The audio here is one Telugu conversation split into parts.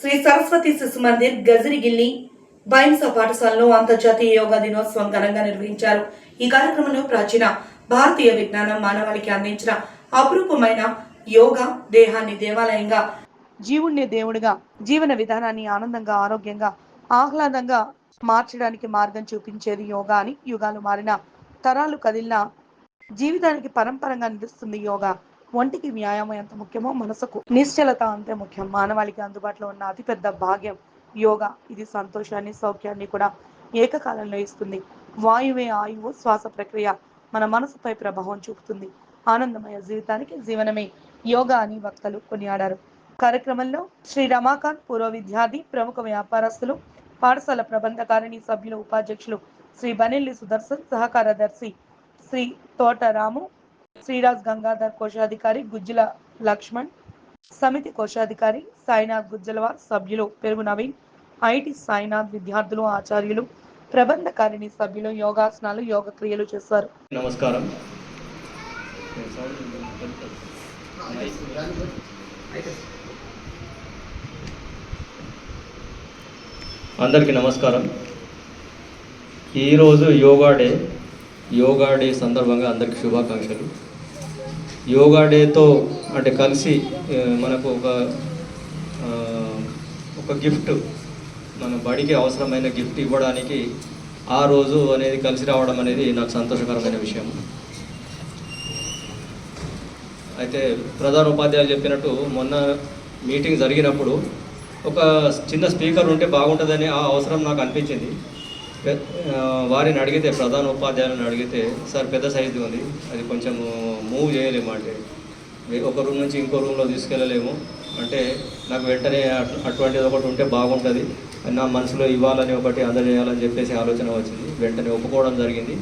శ్రీ సరస్వతి శిశు మందిర్ గజరిగిల్లి బైంస పాఠశాలలో అంతర్జాతీయ యోగా దినోత్సవం ఘనంగా నిర్వహించారు. ఈ కార్యక్రమంలో ప్రాచీన భారతీయ విజ్ఞానం మానవాళికి అందించిన అపురూపమైన యోగా దేహాన్ని దేవాలయంగా జీవుణ్ణి దేవుడిగా జీవన విధానాన్ని ఆనందంగా ఆరోగ్యంగా ఆహ్లాదంగా మార్చడానికి మార్గం చూపించేది యోగా అని యుగాలు మారిన తరాలు కదిలిన జీవితానికి పరంపరంగా నిలుస్తుంది యోగా. ఒంటికి వ్యాయామం ఎంత ముఖ్యమో మనసుకు. నిశ్చలత అంతే ముఖ్యం. మానవాళికి అందుబాటులో ఉన్న అతిపెద్ద భాగ్యం యోగా. ఇది సంతోషాన్ని సౌఖ్యాన్ని కూడా ఏకకాలంలో ఇస్తుంది. వాయువే ఆయువు శ్వాస ప్రక్రియ మన మనసుపై ప్రభావం చూపుతుంది. ఆనందమయ జీవితానికి జీవనమే. యోగా అని వక్తలు కొనియాడారు. కార్యక్రమంలో శ్రీ రమాకాంత్ పూర్వ విద్యార్థి ప్రముఖ వ్యాపారస్తులు పాఠశాల ప్రబంధకారిణి సభ్యులు ఉపాధ్యక్షులు శ్రీ బనెల్లి సుదర్శన్ సహకారదర్శి శ్రీ తోట రాము శ్రీరాజ్ గంగాధర్ కోశాధికారి గుజ్జుల లక్ష్మణ్ సమితి కోశాధికారి సాయినాథ్ గుజ్జలవార్ సభ్యులు పెరుగు నవీన్ ఐటి సాయినాథ్ విద్యార్థులు ఆచార్యులు ప్రబంధకారిణి సభ్యులు యోగాసనాలు యోగ క్రియలు చేశారు. నమస్కారం. అందరికీ నమస్కారం. ఈరోజు యోగా డే. యోగా డే సందర్భంగా అందరికీ శుభాకాంక్షలు. యోగా డేతో అంటే కలిసి మనకు ఒక ఒక గిఫ్ట్ మన బడికి అవసరమైన గిఫ్ట్ ఇవ్వడానికి ఆ రోజు అనేది కలిసి రావడం అనేది నాకు సంతోషకరమైన విషయం. అయితే ప్రధాన ఉపాధ్యాయులు చెప్పినట్టు మొన్న మీటింగ్ జరిగినప్పుడు ఒక చిన్న స్పీకర్ ఉంటే బాగుంటుందని ఆ అవసరం నాకు అనిపించింది. వారిని అడిగితే ప్రధాన ఉపాధ్యాయులను అడిగితే సార్ పెద్ద సైజు ఉంది. అది కొంచెం మూవ్ చేయలేము అంటే. ఒక రూమ్ నుంచి ఇంకో రూమ్లో తీసుకెళ్ళలేము. అంటే నాకు వెంటనే అటువంటిది ఒకటి ఉంటే బాగుంటుంది. నా మనసులో ఇవ్వాలని ఒకటి అందజేయాలని చెప్పేసి ఆలోచన వచ్చింది. వెంటనే ఒప్పుకోవడం జరిగింది.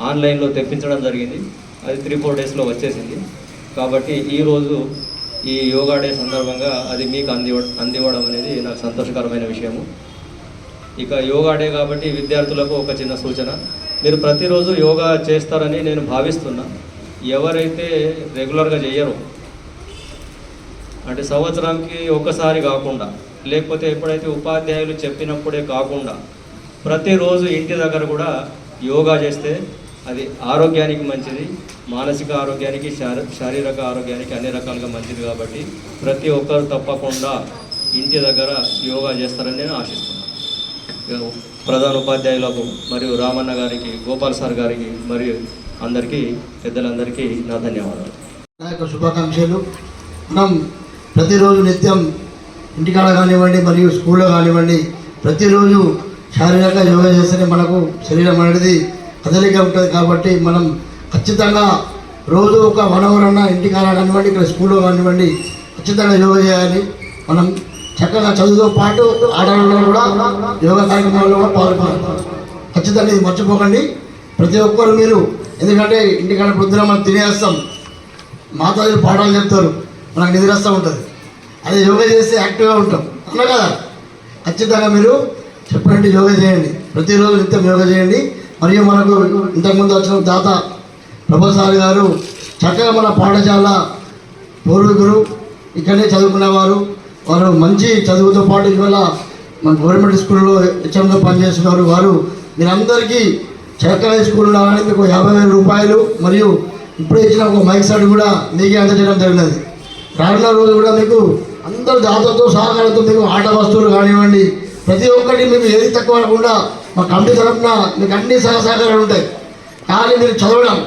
ఆన్లైన్లో తెప్పించడం జరిగింది. అది త్రీ ఫోర్ డేస్లో వచ్చేసింది. కాబట్టి ఈరోజు ఈ యోగా డే సందర్భంగా అది మీకు అందివ అందివ్వడం అనేది నాకు సంతోషకరమైన విషయము. ఇక యోగా డే కాబట్టి విద్యార్థులకు ఒక చిన్న సూచన. మీరు ప్రతిరోజు యోగా చేస్తారని నేను భావిస్తున్నా. ఎవరైతే రెగ్యులర్గా చేయరో అంటే సంవత్సరానికి ఒకసారి కాకుండా లేకపోతే ఎప్పుడైతే ఉపాధ్యాయులు చెప్పినప్పుడే కాకుండా ప్రతిరోజు ఇంటి దగ్గర కూడా యోగా చేస్తే అది ఆరోగ్యానికి మంచిది మానసిక ఆరోగ్యానికి శారీ శారీరక ఆరోగ్యానికి అన్ని రకాలుగా మంచిది కాబట్టి ప్రతి ఒక్కరు తప్పకుండా ఇంటి దగ్గర యోగా చేస్తారని నేను ఆశిస్తున్నాను ప్రధాన ఉపాధ్యాయులకు మరియు రామన్న గారికి గోపాల్ సార్ గారికి మరియు అందరికీ పెద్దలందరికీ నా ధన్యవాదాలు. నా యొక్క శుభాకాంక్షలు. మనం ప్రతిరోజు నిత్యం ఇంటికాడ కానివ్వండి మరియు స్కూల్లో కానివ్వండి ప్రతిరోజు శారీరక యోగా చేస్తేనే మనకు శరీరం అనేది కదలిక ఉంటుంది కాబట్టి మనం ఖచ్చితంగా రోజు ఒక వన్ అవర్ అన్న ఇంటికాడ కానివ్వండి ఇక్కడ స్కూల్లో కానివ్వండి ఖచ్చితంగా యోగా చేయాలి. మనం చక్కగా చదువుతో పాటు ఆటలలో కూడా యోగా కార్యక్రమాల్లో కూడా పాల్గొన్నారు. ఖచ్చితంగా ఇది మర్చిపోకండి. ప్రతి ఒక్కరు మీరు ఎందుకంటే ఇంటికాడ పొద్దున మనం తినేస్తాం మాతాజీ పాఠాలు చెప్తారు. మనకు నిద్రస్తూ ఉంటుంది. అదే యోగా చేస్తే యాక్టివ్గా ఉంటాం. అన్నా కదా? ఖచ్చితంగా మీరు చెప్పండి యోగా చేయండి. ప్రతిరోజు నిత్యం యోగా చేయండి. మరియు మనకు ఇంతకుముందు వచ్చిన దాత ప్రభాసారి గారు చక్కగా మన పాఠశాల పూర్వీకులు ఇక్కడనే చదువుకునేవారు వారు మంచి చదువుతో పాటు ఇవాళ మన గవర్నమెంట్ స్కూల్లో హెచ్ఎంతో పనిచేస్తున్నారు. వారు మీరందరికీ చేకల స్కూల్లో రావడానికి మీకు యాభై వేల రూపాయలు మరియు ఇప్పుడే ఇచ్చిన ఒక మైక్ సెట్ కూడా మీకే అందజేయడం జరిగినది. రానున్న రోజు కూడా మీకు అందరు దాతతో సహకారంతో మీకు ఆట వస్తువులు కానివ్వండి ప్రతి ఒక్కటి మీకు ఏది తక్కువ కాకుండా మా కమిటీ తరఫున మీకు అన్ని సహ సహకారాలు ఉంటాయి. కానీ మీరు చదవడం